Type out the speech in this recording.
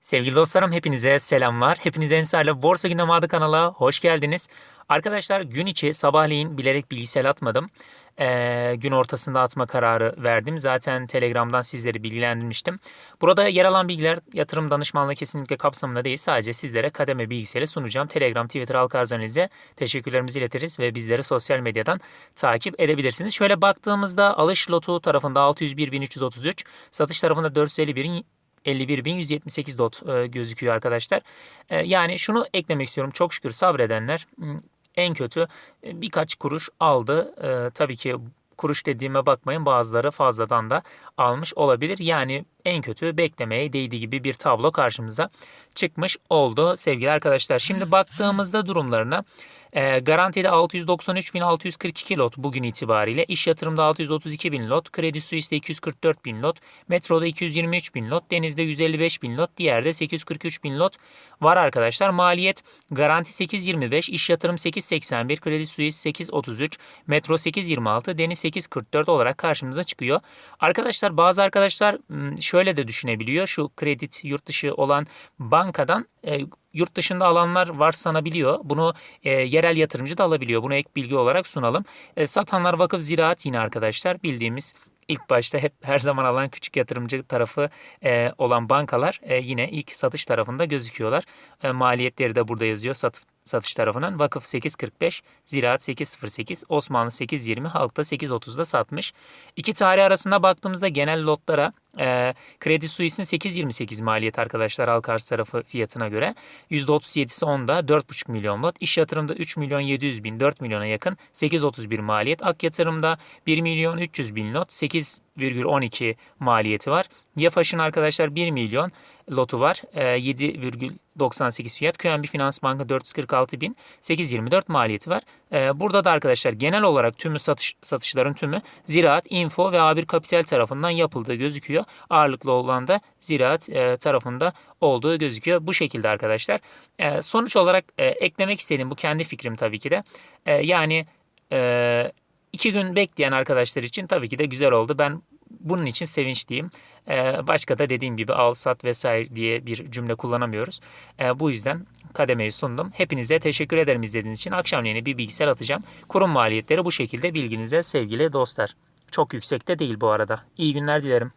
Sevgili dostlarım hepinize selamlar. Hepiniz Ensar'la Borsa Gündemi adı kanala hoş geldiniz. Arkadaşlar gün içi sabahleyin bilerek bilgisayar atmadım. Ee, gün ortasında atma kararı verdim. Zaten Telegram'dan sizleri bilgilendirmiştim. Burada yer alan bilgiler yatırım danışmanlığı kesinlikle kapsamında değil. Sadece sizlere kademe bilgisayarı sunacağım. Telegram, Twitter halk arzlarınıza teşekkürlerimizi iletiriz ve bizleri sosyal medyadan takip edebilirsiniz. Şöyle baktığımızda alış lotu tarafında 601.333, satış tarafında 451'in 51.178 dot e, gözüküyor arkadaşlar. E, yani şunu eklemek istiyorum. Çok şükür sabredenler en kötü e, birkaç kuruş aldı. E, tabii ki kuruş dediğime bakmayın bazıları fazladan da almış olabilir. Yani en kötü beklemeye değdiği gibi bir tablo karşımıza çıkmış oldu sevgili arkadaşlar. Şimdi baktığımızda durumlarına e, garantide 693.642 lot bugün itibariyle, iş yatırımda 632.000 lot, kredi suisse 244.000 lot, metroda 223.000 lot, denizde 155.000 lot, diğerde 843.000 lot var arkadaşlar. Maliyet garanti 8.25, iş yatırım 8.81, kredi suisse 8.33, metro 8.26, deniz 8.44 olarak karşımıza çıkıyor. Arkadaşlar bazı arkadaşlar şöyle de düşünebiliyor. Şu kredi yurt dışı olan bankadan e, yurt dışında alanlar var sanabiliyor. Bunu e, yerel yatırımcı da alabiliyor. Bunu ek bilgi olarak sunalım. E, satanlar vakıf ziraat yine arkadaşlar bildiğimiz ilk başta hep her zaman alan küçük yatırımcı tarafı e, olan bankalar e, yine ilk satış tarafında gözüküyorlar. E, maliyetleri de burada yazıyor sat, satış tarafının. Vakıf 8.45, Ziraat 8.08, Osmanlı 8.20, Halk'ta 8.30'da satmış. İki tarih arasında baktığımızda genel lotlara e, Kredi Suisse'in 8.28 maliyet arkadaşlar halk arz tarafı fiyatına göre. %37'si onda 4.5 milyon lot. İş yatırımda 3 milyon 700 bin 4 milyona yakın 8.31 maliyet. Ak yatırımda 1 milyon 300 bin lot 8,12 maliyeti var. Yafaş'ın arkadaşlar 1 milyon lotu var. E, 7,98 fiyat. QNB Finans Banka 446 bin 824 maliyeti var. E, burada da arkadaşlar genel olarak tümü satış satışların tümü Ziraat, Info ve A1 Kapital tarafından yapıldığı gözüküyor. Ağırlıklı olan da Ziraat e, tarafında olduğu gözüküyor. Bu şekilde arkadaşlar. E, sonuç olarak e, eklemek istediğim bu kendi fikrim tabii ki de. Yani e, iki gün bekleyen arkadaşlar için tabii ki de güzel oldu. Ben bunun için sevinçliyim. Ee, başka da dediğim gibi al sat vesaire diye bir cümle kullanamıyoruz. Ee, bu yüzden kademeyi sundum. Hepinize teşekkür ederim izlediğiniz için. Akşamleyin bir bilgisayar atacağım. Kurum maliyetleri bu şekilde bilginize sevgili dostlar. Çok yüksekte değil bu arada. İyi günler dilerim.